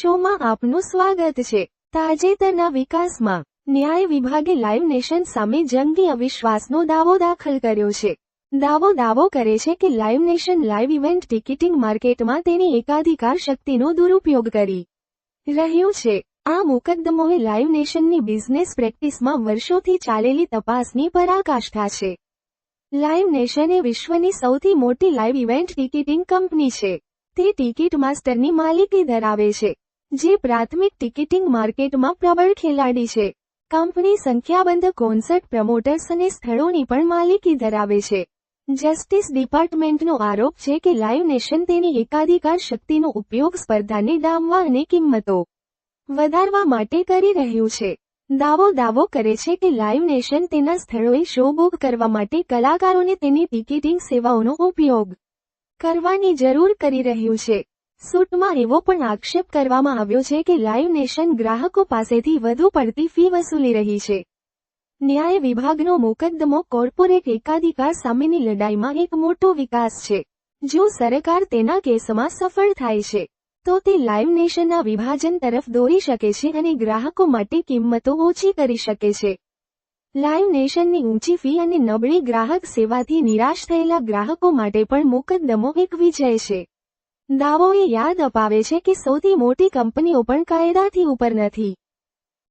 વિડીયોમાં આપનું સ્વાગત છે. તાજેતરના વિકાસમાં ન્યાય વિભાગે લાઈવ નેશન સામે જંગી અવિશ્વાસનો દાવો દાખલ કર્યો છે. દાવો દાવો કરે છે કે live nation live event ticketing માર્કેટમાં તેની એકાધિકાર શક્તિનો દુરુપયોગ કરી રહ્યું છે. આ મુકદ્દમોએ લાઈવ નેશનની બિઝનેસ પ્રેક્ટિસમાં વર્ષોથી ચાલેલી તપાસની પરાકાષ્ઠા છે. લાઈવ નેશન એ વિશ્વની સૌથી મોટી લાઈવ ઇવેન્ટ ટિકિટિંગ કંપની છે. તે ટિકિટ માસ્ટરની માલિકી ધરાવે છે. જે પ્રાથમિક ટિકિટિંગ માર્કેટમાં પ્રબળ ખેલાડી છે. કંપની સંખ્યાબંધ કોન્સર્ટ પ્રમોટર્સ અને સ્થળોની પણ માલિકી ધરાવે છે. જસ્ટિસ ડિપાર્ટમેન્ટનો આરોપ છે કે લાઈવ નેશન તેની એકાધિકાર શક્તિનો ઉપયોગ સ્પર્ધાને ડામવા અને કિંમતો વધારવા માટે કરી રહ્યું છે. દાવો દાવો કરે છે કે લાઈવ નેશન તેના સ્થળોએ શો બુક કરવા માટે કલાકારોને તેની ટિકિટિંગ સેવાઓનો ઉપયોગ કરવાની જરૂર કરી રહ્યું છે. સૂટમાં એવો પણ આક્ષેપ કરવામાં આવ્યો છે કે લાઈવ નેશન ગ્રાહકો પાસેથી વધુ પડતી ફી વસૂલી રહી છે. ન્યાય વિભાગનો મુકદ્દમો કોર્પોરેટ એકાધિકાર સામેની લડાઈમાં એક મોટો વિકાસ છે. જો સરકાર તેના કેસમાં સફળ થાય છે, તો તે લાઈવ નેશનના વિભાજન તરફ દોરી શકે છે અને ગ્રાહકો માટે કિંમતો ઓછી કરી શકે છે. લાઈવ નેશનની ઊંચી ફી અને નબળી ગ્રાહક સેવાથી નિરાશ થયેલા ગ્રાહકો માટે પણ મુકદ્દમો એક વિજય છે. દાવો એ યાદ અપાવે છે કે સૌથી મોટી કંપનીઓ પણ કાયદાથી ઉપર નથી.